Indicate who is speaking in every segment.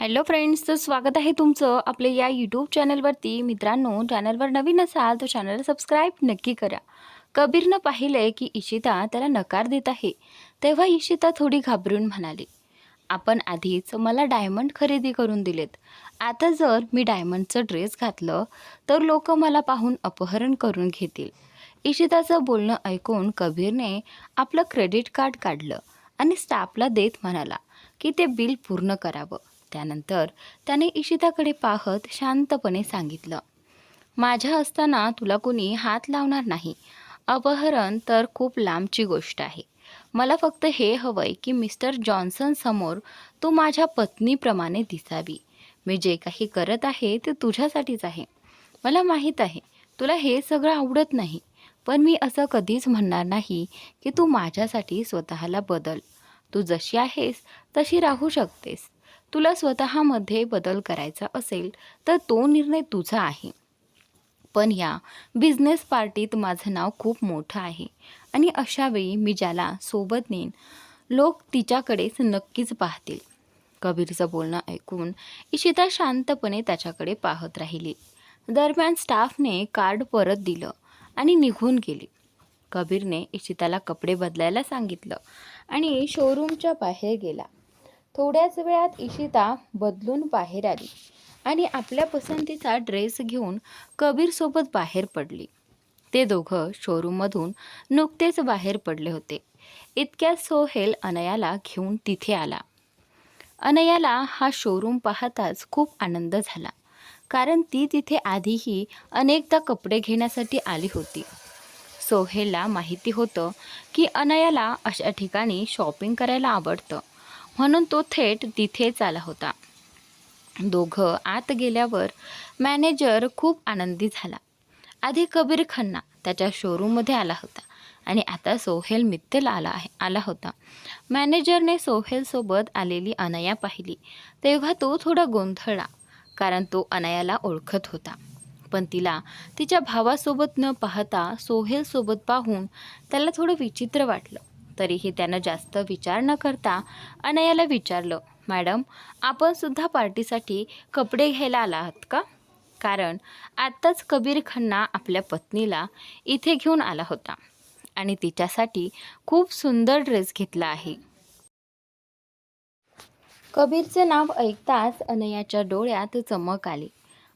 Speaker 1: Hello friends तर स्वागत आहे तुमचं आपले या यूट्यूब चॅनलवरती. मित्रांनो चॅनलवर नवीन असाल तर चॅनल सबस्क्राईब नक्की करा. कबीरनं पाहिलं की इशिता त्याला नकार देत आहे. तेव्हा इशिता थोडी घाबरून म्हणाली आपण आधीच मला डायमंड खरेदी करून दिलेत. आता जर मी डायमंडचं ड्रेस घातलं तर लोक मला पाहून अपहरण करून घेतील. इशिताचं बोलणं ऐकून कबीरने आपलं क्रेडिट कार्ड काढलं आणि स्टाफला देत म्हणाला की ते बिल पूर्ण करावं. त्यानंतर त्याने इशिताकडे पाहत शांतपणे सांगितलं माझ्या असताना तुला कोणी हात लावणार नाही. अपहरण तर खूप लांबची गोष्ट आहे. मला फक्त हे हवंय की मिस्टर जॉन्सन समोर तू माझ्या पत्नीप्रमाणे दिसावी. मी जे काही करत आहे ते तुझ्यासाठीच आहे. मला माहीत आहे तुला हे सगळं आवडत नाही. पण मी असं कधीच म्हणणार नाही की तू माझ्यासाठी स्वतःला बदल. तू जशी आहेस तशी राहू शकतेस. तुला स्वतःमध्ये बदल करायचा असेल तर तो निर्णय तुझा आहे. पण या बिझनेस पार्टीत माझं नाव खूप मोठं आहे आणि अशावेळी मी ज्याला सोबत नेईन लोक तिच्याकडेच नक्कीच पाहतील. कबीरचं बोलणं ऐकून इशिता शांतपणे त्याच्याकडे पाहत राहिली. दरम्यान स्टाफने कार्ड परत दिलं आणि निघून गेली. कबीरने इशिताला कपडे बदलायला सांगितलं आणि शोरूमच्या बाहेर गेला. थोड्याच वेळात इशिता बदलून बाहेर आली आणि आपल्या पसंतीचा ड्रेस घेऊन कबीरसोबत बाहेर पडली. ते दोघं शोरूममधून नुकतेच बाहेर पडले होते. इतक्यात सोहेल अनयाला घेऊन तिथे आला. अनयाला हा शोरूम पाहताच खूप आनंद झाला कारण ती तिथे आधीही अनेकदा कपडे घेण्यासाठी आली होती. सोहेलला माहिती होतं की अनयाला अशा ठिकाणी शॉपिंग करायला आवडतं. म्हणून तो थेट तिथेच आला होता. दोघं आत गेल्यावर मॅनेजर खूप आनंदी झाला. आधी कबीर खन्ना त्याच्या शोरूममध्ये आला होता आणि आता सोहेल मित्तल आला आहे आला होता. मॅनेजरने सोहेलसोबत आलेली अनया पाहिली. तेव्हा तो थोडा गोंधळला कारण तो अनयाला ओळखत होता. पण तिला तिच्या भावासोबत न पाहता सोहेलसोबत पाहून त्याला थोडं विचित्र वाटलं. तरीही त्यानं जास्त विचार न करता अनयाला विचारलं मॅडम आपण सुद्धा पार्टीसाठी कपडे घ्यायला आला आहात का? कारण आत्ताच कबीर खन्ना आपल्या पत्नीला इथे घेऊन आला होता आणि तिच्यासाठी खूप सुंदर ड्रेस घेतला आहे. कबीरचे नाव ऐकताच अनयाच्या डोळ्यात चमक आली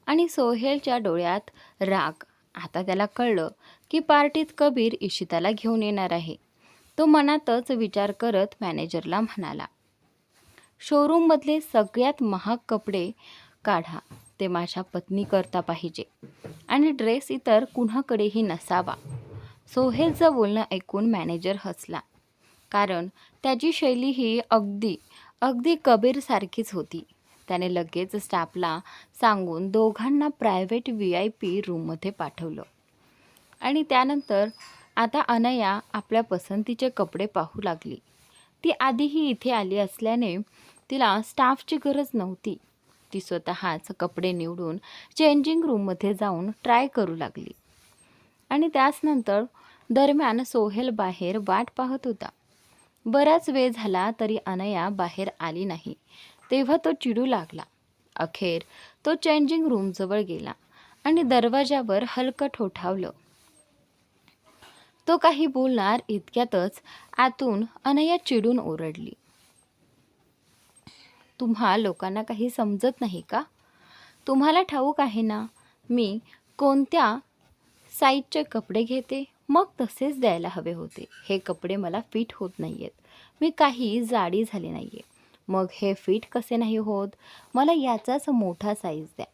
Speaker 1: आणि सोहेलच्या डोळ्यात राग. आता त्याला कळलं की पार्टीत कबीर इशिताला घेऊन येणार आहे. तो मनातच विचार करत मॅनेजरला म्हणाला शोरूममधले सगळ्यात महाग कपडे काढा ते माझ्या पत्नीकरता पाहिजे आणि ड्रेस इतर कुणाकडेही नसावा. सोहेलचं बोलणं ऐकून मॅनेजर हसला कारण त्याची शैली ही अगदी अगदी कबीरसारखीच होती. त्याने लगेच स्टाफला सांगून दोघांना प्रायव्हेट व्ही आय पी रूममध्ये पाठवलं आणि त्यानंतर आता अनया आपल्या पसंतीचे कपडे पाहू लागली. ती आधीही इथे आली असल्याने तिला स्टाफची गरज नव्हती. ती स्वतःच कपडे निवडून चेंजिंग रूममध्ये जाऊन ट्राय करू लागली. आणि त्याचनंतर दरम्यान सोहेल बाहेर वाट पाहत होता. बराच वेळ झाला तरी अनया बाहेर आली नाही. तेव्हा तो चिडू लागला. अखेर तो चेंजिंग रूमजवळ गेला आणि दरवाजावर हलकं ठोठावलं. तो काही बोलणार इतक्यातच आतून अनया चिडून ओरडली. तुम्हा लोकांना काही समजत नाही का? तुम्हाला ठाऊक आहे ना? मी कोणत्या साईजचे कपडे घेते? मग तसेच द्यायला हवे होते. हे कपडे मला फिट होत नाही आहेत मी काही जाडी झाली नाही आहे मग हे फिट कसे नाही होत? मला याचाच मोठा साईज द्या.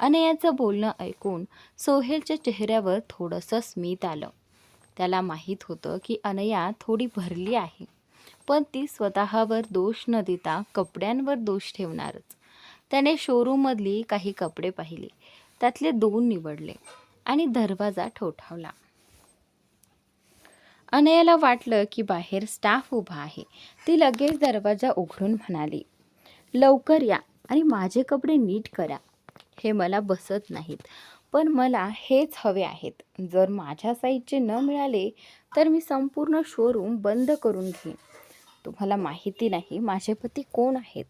Speaker 1: अनयाचं बोलणं ऐकून सोहेलच्या चेहऱ्यावर थोडंसं स्मित आलं. त्याला माहीत होतं की अनया थोडी भरली आहे. पण ती स्वतःवर दोष न देता कपड्यांवर दोष ठेवणारच. त्याने शोरूममधली काही कपडे पाहिले. त्यातले दोन निवडले आणि दरवाजा ठोठावला. अनयाला वाटलं की बाहेर स्टाफ उभा आहे. ती लगेच दरवाजा उघडून म्हणाली लवकर या आणि माझे कपडे नीट करा. हे मला बसत नाहीत. पण मला हेच हवे आहेत. जर माझ्या साईजचे न मिळाले तर मी संपूर्ण शोरूम बंद करून घेईन. तुम्हाला माहिती नाही माझे पती कोण आहेत.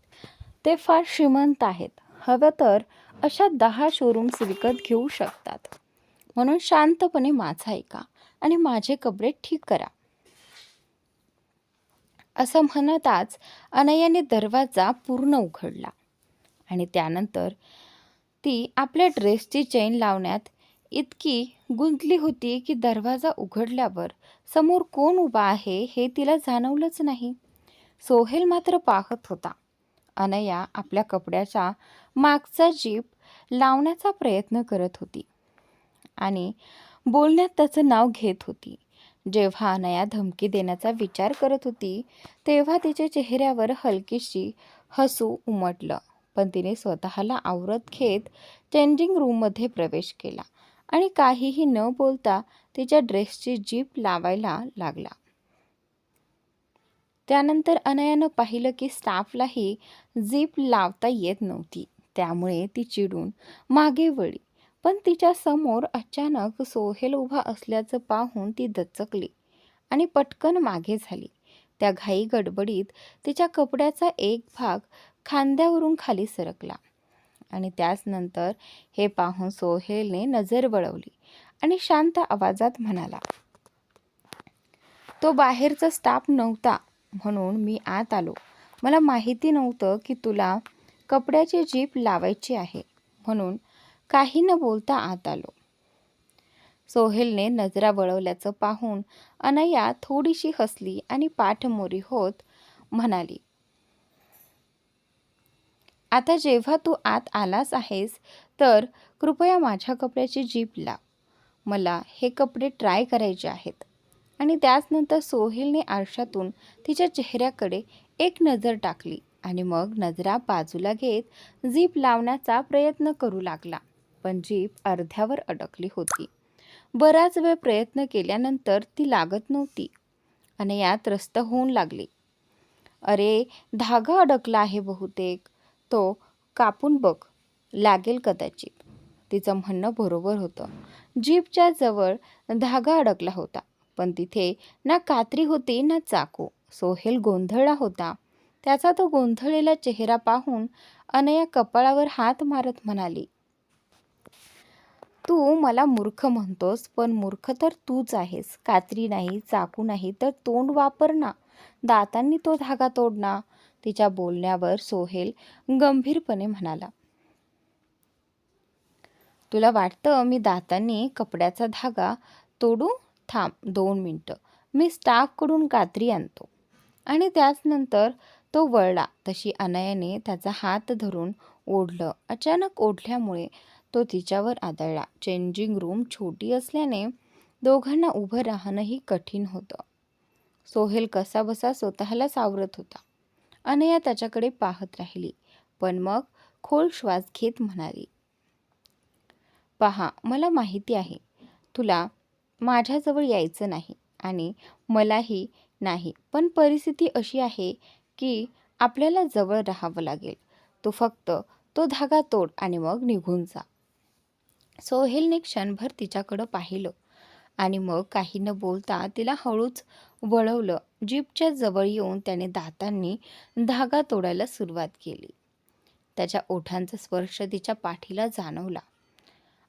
Speaker 1: ते फार श्रीमंत आहेत. हवं तर अशा दहा शोरूम्स विकत घेऊ शकतात. म्हणून शांतपणे माझा ऐका आणि माझे कपडे ठीक करा. असं म्हणताच अनयाने दरवाजा पूर्ण उघडला आणि त्यानंतर ती आपल्या ड्रेसची चेन लावण्यात इतकी गुंतली होती की दरवाजा उघडल्यावर समोर कोण उभा आहे हे तिला जाणवलंच नाही. सोहेल मात्र पाहत होता. अनया आपल्या कपड्याचा मागचा जीप लावण्याचा प्रयत्न करत होती आणि बोलण्यात त्याचं नाव घेत होती. जेव्हा अनया धमकी देण्याचा विचार करत होती तेव्हा तिच्या चेहऱ्यावर हलकीशी हसू उमटलं. पण तिने स्वतःला आवरत घेत चेंजिंग रूममध्ये प्रवेश केला आणि काहीही न बोलता तिच्या ड्रेसची जीप लावायला लागला. त्यानंतर अनयानं पाहिलं की स्टाफलाही जीप लावता येत नव्हती. त्यामुळे ती चिडून मागे वळली पण तिच्या समोर अचानक सोहेल उभा असल्याचं पाहून ती दचकली आणि पटकन मागे झाली. त्या घाई गडबडीत तिच्या कपड्याचा एक भाग खांद्यावरून खाली सरकला. आणि त्याच नंतर हे पाहून सोहेलने नजर वळवली आणि शांत आवाजात म्हणाला तो बाहेरचा स्टाफ नव्हता म्हणून मी आत आलो. मला माहिती नव्हतं की तुला कपड्याची जीप लावायची आहे म्हणून काही न बोलता आत आलो. सोहेलने नजरा वळवल्याचं पाहून अनया थोडीशी हसली आणि पाठमोरी होत म्हणाली आता जेव्हा तू आत आलास आहेस तर कृपया माझ्या कपड्याची जीप लाव. मला हे कपडे ट्राय करायचे आहेत. आणि त्याचनंतर सोहेलने आरशातून तिच्या चेहऱ्याकडे एक नजर टाकली आणि मग नजरा बाजूला घेत जीप लावण्याचा प्रयत्न करू लागला. पण जीप अर्ध्यावर अडकली होती. बराच वेळ प्रयत्न केल्यानंतर ती लागत नव्हती आणि यात रस्त होऊन लागली. अरे धागा अडकला आहे बहुतेक. तो कापून बघ लागेल कदाचित. तिचं म्हणणं बरोबर होतं. जीपच्या जवळ धागा अडकला होता पण तिथे ना कात्री होती ना चाकू. सोहेल गोंधळला होता. त्याचा तो गोंधळलेला चेहरा पाहून अनया कपाळावर हात मारत म्हणाली तू मला मूर्ख म्हणतोस पण मूर्ख तर तूच आहेस. कात्री नाही चाकू नाही तर तोंड वापर ना. दातांनी तो धागा तोड ना तिच्या बोलण्यावर सोहेल गंभीरपणे म्हणाला तुला वाटतं मी दातांनी कपड्याचा धागा तोडू? थांब दोन मिनटं. मी स्टाफकडून कात्री आणतो. आणि त्याचनंतर तो वळला. तशी अनयाने त्याचा हात धरून ओढलं. अचानक ओढल्यामुळे तो तिच्यावर आदळला. चेंजिंग रूम छोटी असल्याने दोघांना उभं राहणंही कठीण होतं. सोहेल कसाबसा स्वतःला सावरत होता. अनया त्याच्याकडे पाहत राहिली. पण मग खोल श्वास घेत म्हणाली पहा मला माहिती आहे तुला माझ्याजवळ यायचं नाही आणि मलाही नाही पण परिस्थिती अशी आहे की आपल्याला जवळ राहावं लागेल. तू फक्त तो धागा तोड आणि मग निघून जा. सोहेलने क्षणभर तिच्याकडं पाहिलं. आणि मग काही न बोलता तिला हळूच वळवलं. जीपच्या जवळ येऊन त्याने दातांनी धागा तोडायला सुरुवात केली. त्याच्या ओठांचा स्पर्श तिच्या पाठीला जाणवला.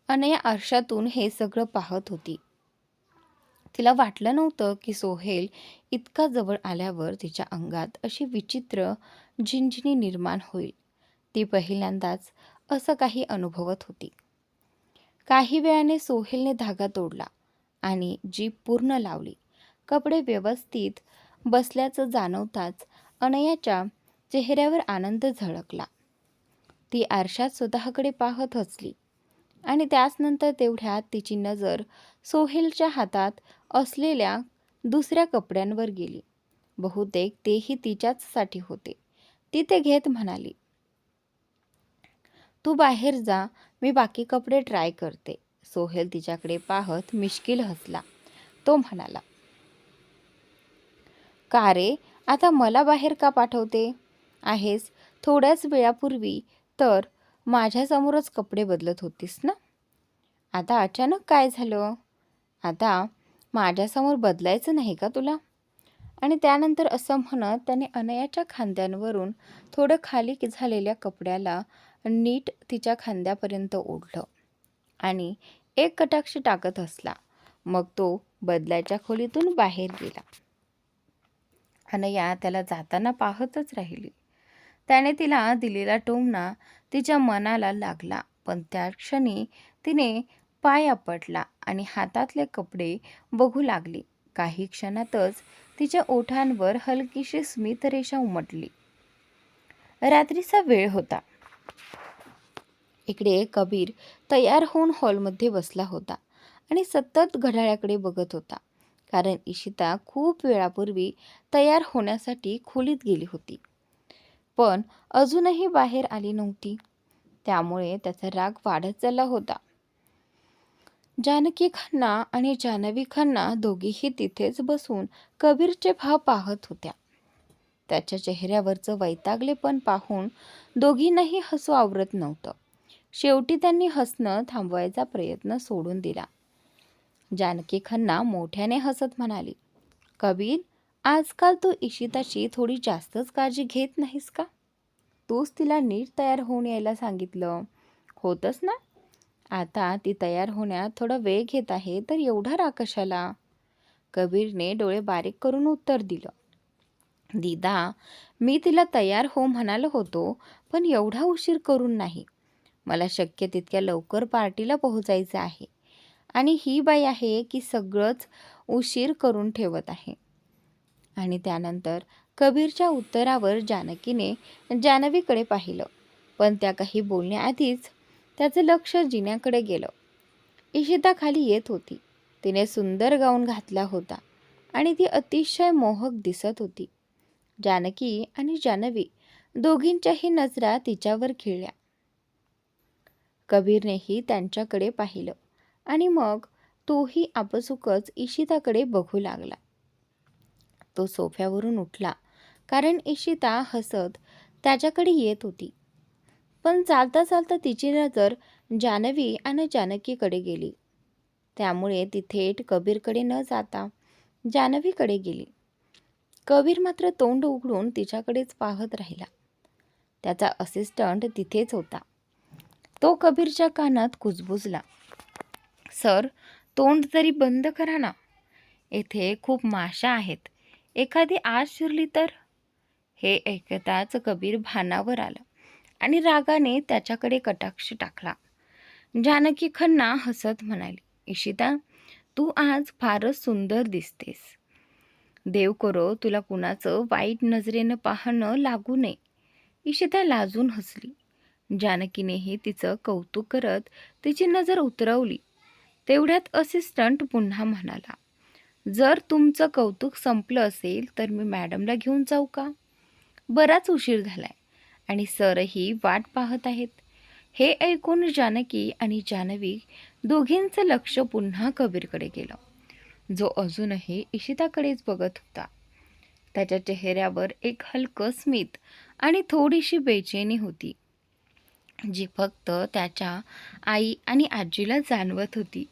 Speaker 1: अनया आरशातून हे सगळं पाहत होती. तिला वाटलं नव्हतं की सोहेल इतका जवळ आल्यावर तिच्या अंगात अशी विचित्र झिंझिणी निर्माण होईल. ती पहिल्यांदाच असं काही अनुभवत होती. काही वेळाने सोहेलने धागा तोडला. आणि जीप पूर्ण लावली. कपडे व्यवस्थित बसल्याचं जाणवताच अनयाच्या चेहऱ्यावर आनंद झळकला. ती आरशात स्वतःकडे पाहत हसली आणि त्याचनंतर तेवढ्यात तिची नजर सोहेलच्या हातात असलेल्या दुसऱ्या कपड्यांवर गेली. बहुतेक तेही तिच्याचसाठी होते. ती ते घेत म्हणाली तू बाहेर जा मी बाकी कपडे ट्राय करते. सोहेल तिच्याकडे पाहत मिश्किल हसला. तो म्हणाला का रे आता मला बाहेर का पाठवते? आहेस थोड्याच वेळापूर्वी तर माझ्यासमोरच कपडे बदलत होतीस ना? आता अचानक काय झालं? आता माझ्यासमोर बदलायचं नाही का तुला? आणि त्यानंतर असं म्हणत त्याने अनयाच्या खांद्यांवरून थोडं खाली झालेल्या कपड्याला नीट तिच्या खांद्यापर्यंत ओढलं. आणि एक कटाक्ष टाकत असला मग तो बदलाच्या खोलीतून बाहेर गेला. अनया त्याला जाताना पाहतच राहिली. त्याने तिला दिलेला टोमणा तिच्या मनाला लागला पण त्या क्षणी तिने पाय आपटला आणि हातातले कपडे बघू लागली. काही क्षणातच तिच्या ओठांवर हलकीशी स्मितरेषा उमटली. रात्रीचा वेळ होता. इकडे कबीर तयार होऊन हॉलमध्ये बसला होता आणि सतत घड्याळाकडे बघत होता. कारण इशिता खूप वेळापूर्वी तयार होण्यासाठी खोलीत गेली होती. पण अजूनही बाहेर आली नव्हती. त्यामुळे त्याचा राग वाढत चालला होता. जानकी खन्ना आणि जान्हवी खन्ना दोघीही तिथेच बसून कबीरचे भाव पाहत होत्या. त्याच्या चेहऱ्यावरचं वैतागलेपण पाहून दोघींनाही हसू आवरत नव्हतं. शेवटी त्यांनी हसणं थांबवायचा प्रयत्न सोडून दिला. जानकी खन्ना मोठ्याने हसत म्हणाली कबीर आजकाल तू इशिताची थोडी जास्तच काळजी घेत नाहीस का? तूच तिला नीट तयार होऊन यायला सांगितलं. होतच ना? आता ती तयार होण्यात थोडा वेळ घेत आहे तर एवढा राग कशाला? कबीरने डोळे बारीक करून उत्तर दिलं दीदा मी तिला तयार हो म्हणालो होतो पण एवढा उशीर करून नाही. मला शक्य तितक्या लवकर पार्टीला पोहोचायचं आहे. आणि ही बाई आहे की सगळंच उशीर करून ठेवत आहे. आणि त्यानंतर कबीरच्या उत्तरावर जानकीने जानवीकडे पाहिलं. पण त्या काही बोलण्याआधीच त्याचं लक्ष जिन्याकडे गेलं. इशिता खाली येत होती. तिने सुंदर गाऊन घातला होता आणि ती अतिशय मोहक दिसत होती. जानकी आणि जानवी दोघींच्याही नजरा तिच्यावर खिळल्या. कबीरनेही त्यांच्याकडे पाहिलं. आणि मग तोही आपसुकच इशिताकडे बघू लागला. तो सोफ्यावरून उठला कारण इशिता हसत त्याच्याकडे येत होती. पण चालता चालता तिची नजर जानवी आणि जानकीकडे गेली. त्यामुळे ती थेट कबीरकडे न जाता जानवीकडे गेली. कबीर मात्र तोंड उघडून तिच्याकडेच पाहत राहिला. त्याचा असिस्टंट तिथेच होता. तो कबीरच्या कानात कुजबुजला. सर तोंड जरी बंद करा ना. येथे खूप माशा आहेत. एखादी आज शिरली तर? हे ऐकताच कबीर भानावर आला आणि रागाने त्याच्याकडे कटाक्ष टाकला. जानकी खन्ना हसत म्हणाली इशिता तू आज फारच सुंदर दिसतेस. देव करो तुला कुणाचं वाईट नजरेनं पाहणं लागू नये. इशिता लाजून हसली. जानकीनेही तिचं कौतुक करत तिची नजर उतरवली. तेवढ्यात असिस्टंट पुन्हा म्हणाला जर तुमचं कौतुक संपलं असेल तर मी मॅडमला घेऊन जाऊ का? बराच उशीर झालाय आणि सरही वाट पाहत आहेत. हे ऐकून जानकी आणि जानवी दोघींचं लक्ष पुन्हा कबीरकडे गेलं. जो अजूनही इशिताकडेच बघत होता. त्याच्या चेहऱ्यावर एक हलकं स्मित आणि थोडीशी बेचैनी होती. जी फक्त त्याच्या आई आणि आजीला जाणवत होती.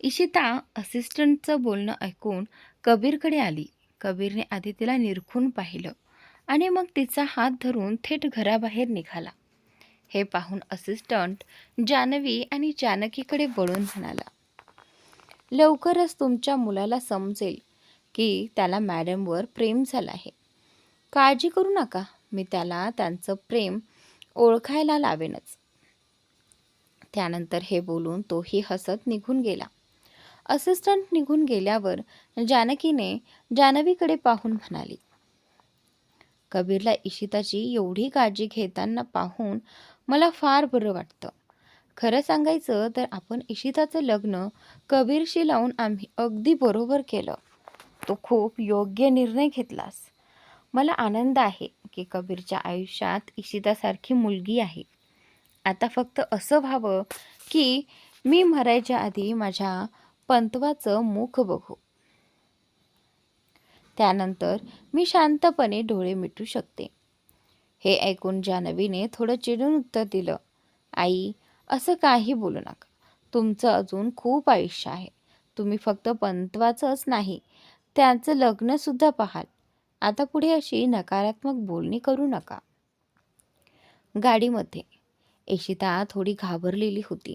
Speaker 1: इशिता असिस्टंटचं बोलणं ऐकून कबीरकडे आली. कबीरने आधी तिला निरखून पाहिलं आणि मग तिचा हात धरून थेट घराबाहेर निघाला. हे पाहून असिस्टंट जानवी आणि जानकीकडे वळून म्हणाला लवकरच तुमच्या मुलाला समजेल की त्याला मॅडमवर प्रेम झालं आहे. काळजी करू नका. मी त्याला त्यांचं प्रेम ओळखायला लावेनच. त्यानंतर हे बोलून तोही हसत निघून गेला. असिस्टंट निघून गेल्यावर जानकीने जानवीकडे पाहून म्हणाली कबीरला इशिताची एवढी काळजी घेताना पाहून मला फार बरं वाटतं. खरं सांगायचं तर आपण इशिताचं लग्न कबीरशी लावून आम्ही अगदी बरोबर केलं. तो खूप योग्य निर्णय घेतलास. मला आनंद आहे. की कबीरच्या आयुष्यात इशितासारखी मुलगी आहे. आता फक्त असं व्हावं की मी मरायच्या आधी माझ्या पंतवाचं मुख बघू. त्यानंतर मी शांतपणे डोळे मिटू शकते. हे ऐकून जानवीने थोडं चिडून उत्तर दिलं आई असं काही बोलू नका. तुमचं अजून खूप आयुष्य आहे. तुम्ही फक्त पंतवाचंच नाही त्यांचं लग्नसुद्धा पाहाल. आता पुढे अशी नकारात्मक बोलणी करू नका. गाडीमध्ये. इशिता थोडी घाबरलेली होती.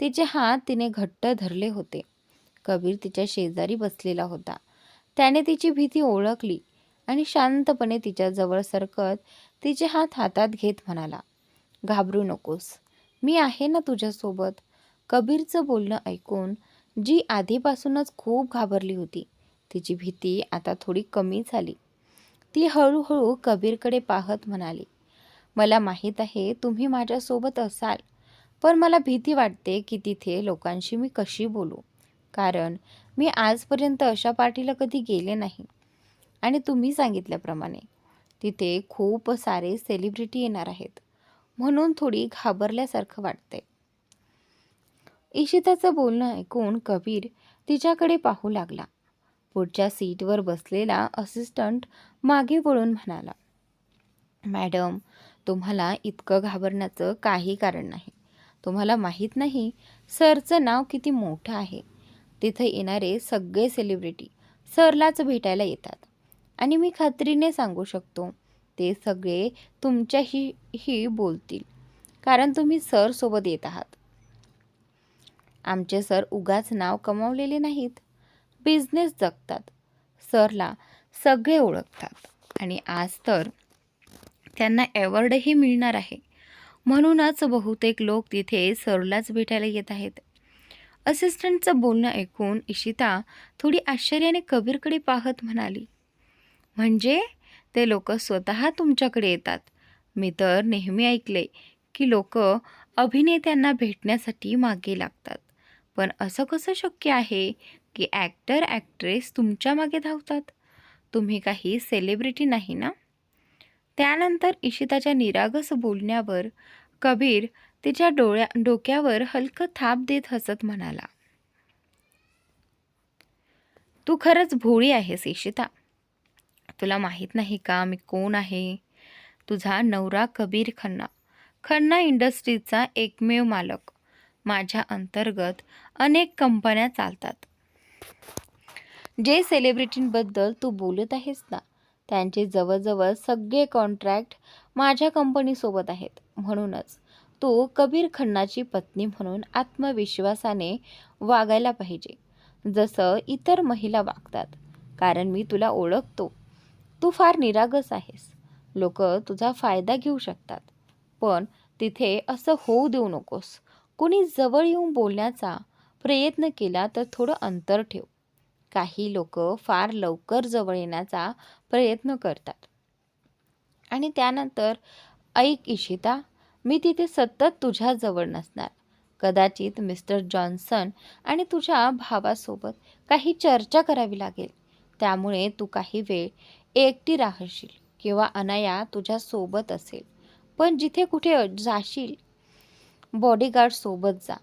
Speaker 1: तिचे हात तिने घट्ट धरले होते. कबीर तिच्या शेजारी बसलेला होता. त्याने तिची भीती ओळखली आणि शांतपणे तिच्याजवळ सरकत तिचे हात हातात घेत म्हणाला घाबरू नकोस. मी आहे ना तुझ्यासोबत. कबीरचं बोलणं ऐकून जी आधीपासूनच खूप घाबरली होती. तिची भीती आता थोडी कमी झाली. ती हळूहळू कबीरकडे पाहत म्हणाली मला माहीत आहे तुम्ही माझ्यासोबत असाल पण मला भीती वाटते की तिथे लोकांशी मी कशी बोलू कारण मी आजपर्यंत अशा पार्टीला कधी गेले नाही. आणि तुम्ही सांगितल्याप्रमाणे तिथे खूप सारे सेलिब्रिटी येणार आहेत म्हणून थोडी घाबरल्यासारखं वाटते. इशिताचं बोलणं ऐकून कबीर तिच्याकडे पाहू लागला. पुढच्या सीटवर बसलेला असिस्टंट मागे वळून म्हणाला मॅडम तुम्हाला इतकं घाबरण्याचं काही कारण नाही. तुम्हाला माहीत नाही सरचं नाव किती मोठं आहे. तिथं येणारे सगळे सेलिब्रिटी सरलाच भेटायला येतात. आणि मी खात्रीने सांगू शकतो ते सगळे तुमच्याही ही बोलतील. कारण तुम्ही सरसोबत येत आहात. आमचे सर उगाच नाव कमावलेले नाहीत. बिझनेस जगतात. सरला सगळे ओळखतात. आणि आज तर त्यांना अवॉर्डही मिळणार आहे. म्हणूनच बहुतेक लोक तिथे सरलाच भेटायला येत आहेत. असिस्टंटचं बोलणं ऐकून इशिता थोडी आश्चर्याने कबीरकडे पाहत म्हणाली म्हणजे ते लोक स्वतः तुमच्याकडे येतात? मी तर नेहमी ऐकले की लोक अभिनेत्यांना भेटण्यासाठी मागे लागतात. पण असं कसं शक्य आहे? की ॲक्टर ॲक्ट्रेस तुमच्या मागे धावतात. तुम्ही काही सेलिब्रिटी नाही ना? त्यानंतर इशिताच्या निरागस बोलण्यावर कबीर तिच्या डोळ्या डोक्यावर हलकं थाप देत हसत म्हणाला तू खरंच भोळी आहेस इशिता. तुला माहीत नाही का मी कोण आहे? तुझा नवरा कबीर खन्ना. खन्ना इंडस्ट्रीजचा एकमेव मालक. माझ्या अंतर्गत अनेक कंपन्या चालतात. जे सेलिब्रिटींबद्दल तू बोलत आहेस ना त्यांचे जवळजवळ सगळे कॉन्ट्रॅक्ट माझ्या कंपनीसोबत आहेत. म्हणूनच तू कबीर खन्नाची पत्नी म्हणून आत्मविश्वासाने वागायला पाहिजे. जसं इतर महिला वागतात. कारण मी तुला ओळखतो. तू फार निरागस आहेस. लोक तुझा फायदा घेऊ शकतात. पण तिथे असं होऊ देऊ नकोस. कुणी जवळ येऊन बोलण्याचा प्रयत्न केला तर थोडं अंतर ठेव. काही लोक फार लवकर जवळ येण्याचा प्रयत्न करतात. आणि त्यानंतर ऐक इशिता मी तिथे सतत तुझ्याजवळ नसणार. कदाचित मिस्टर जॉन्सन आणि तुझ्या भावासोबत काही चर्चा करावी लागेल. त्यामुळे तू काही वेळ एकटी राहशील किंवा अनाया तुझ्यासोबत असेल. पण जिथे कुठे जाशील बॉडीगार्ड सोबत जा.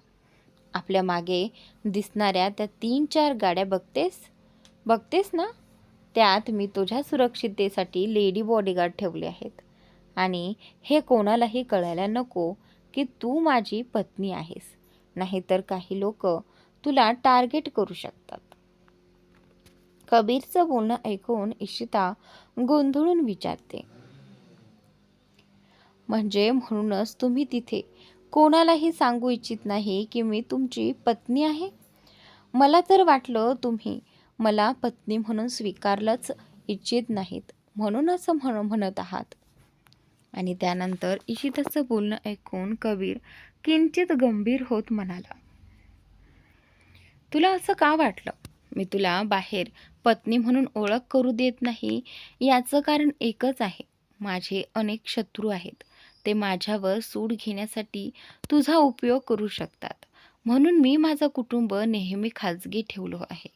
Speaker 1: आपल्या मागे दिसणाऱ्या त्या तीन चार गाड्या बघतेस? बघतेस ना? त्यात मी तुझ्या सुरक्षिततेसाठी लेडी बॉडीगार्ड ठेवले आहेत. आणि हे कोणालाही कळायला नको की तू माझी पत्नी आहेस. नाहीतर काही लोक तुला टार्गेट करू शकतात. कबीरचं बोलणं ऐकून इशिता गोंधळून विचारते. म्हणजे म्हणूनच तुम्ही तिथे कोणालाही सांगू इच्छित नाही की मी तुमची पत्नी आहे. मला तर वाटलं तुम्ही मला पत्नी म्हणून स्वीकारलंच इच्छित नाहीत. म्हणून असं म्हण म्हणत आहात. आणि त्यानंतर इशिताचं बोलणं ऐकून कबीर किंचित गंभीर होत म्हणाला तुला असं का वाटलं? मी तुला बाहेर पत्नी म्हणून ओळख करू देत नाही याचं कारण एकच आहे. माझे अनेक शत्रू आहेत. ते माझ्यावर सूड घेण्यासाठी तुझा उपयोग करू शकतात. म्हणून मी माझं कुटुंब नेहमी खाजगी ठेवलो आहे.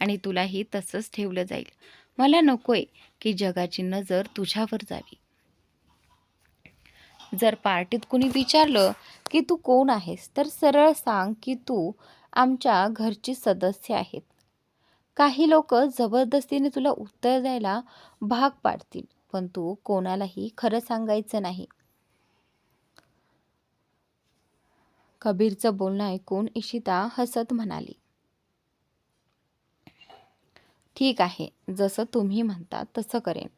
Speaker 1: आणि तुलाही तसंच ठेवलं जाईल. मला नकोय की जगाची नजर तुझ्यावर जावी. जर पार्टीत कुणी विचारलं की तू कोण आहेस तर सरळ सांग की तू आमच्या घरची सदस्य आहेत. काही लोक जबरदस्तीने तुला उत्तर द्यायला भाग पाडतील. पण तू कोणालाही खरं सांगायचं नाही. कबीरचं बोलणं ऐकून इशिता हसत म्हणाली. ठीक आहे जसं तुम्ही म्हणता तसं करेन.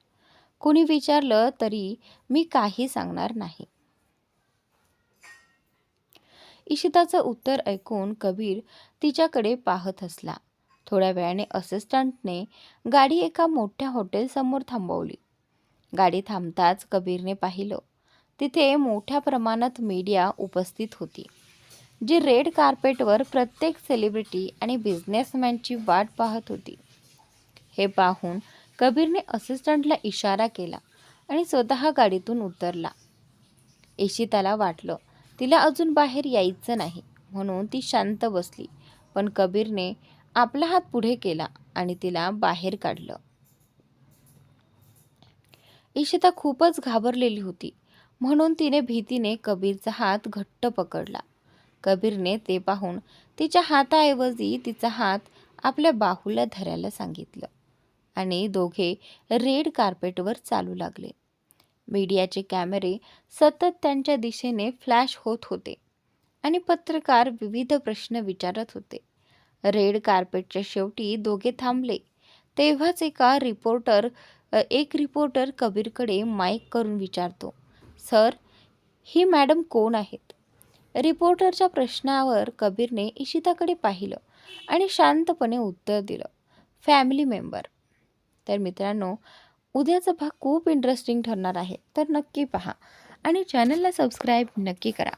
Speaker 1: कोणी विचारलं तरी मी काही सांगणार नाही. इशिताचं उत्तर ऐकून कबीर तिच्याकडे पाहत असला. थोड्या वेळाने असिस्टंटने गाडी एका मोठ्या हॉटेलसमोर थांबवली. गाडी थांबताच कबीरने पाहिलं. तिथे मोठ्या प्रमाणात मीडिया उपस्थित होती जी रेड कार्पेटवर प्रत्येक सेलिब्रिटी आणि बिझनेसमॅनची वाट पाहत होती. हे पाहून कबीरने असिस्टंटला इशारा केला आणि स्वतः गाडीतून उतरला. इशिताला वाटलं तिला अजून बाहेर यायचं नाही म्हणून ती शांत बसली. पण कबीरने आपला हात पुढे केला आणि तिला बाहेर काढलं. इशिता खूपच घाबरलेली होती. म्हणून तिने भीतीने कबीरचा हात घट्ट पकडला. कबीरने ते पाहून तिच्या हाताऐवजी तिचा हात आपल्या बाहूला धरायला सांगितलं आणि दोघे रेड कार्पेटवर चालू लागले. मीडियाचे कॅमेरे सतत त्यांच्या दिशेने फ्लॅश होत होते आणि पत्रकार विविध प्रश्न विचारत होते. रेड कार्पेटच्या शेवटी दोघे थांबले. तेव्हाच एका रिपोर्टर एक रिपोर्टर कबीरकडे माईक करून विचारतो सर ही मॅडम कोण आहेत? रिपोर्टरच्या प्रश्नावर कबीरने इशिताकडे पाहिलं आणि शांतपणे उत्तर दिलं फॅमिली मेंबर. तर मित्रांनो उद्याचा भाग खूप इंटरेस्टिंग ठरणार आहे तर नक्की पहा आणि चॅनलला सबस्क्राईब नक्की करा.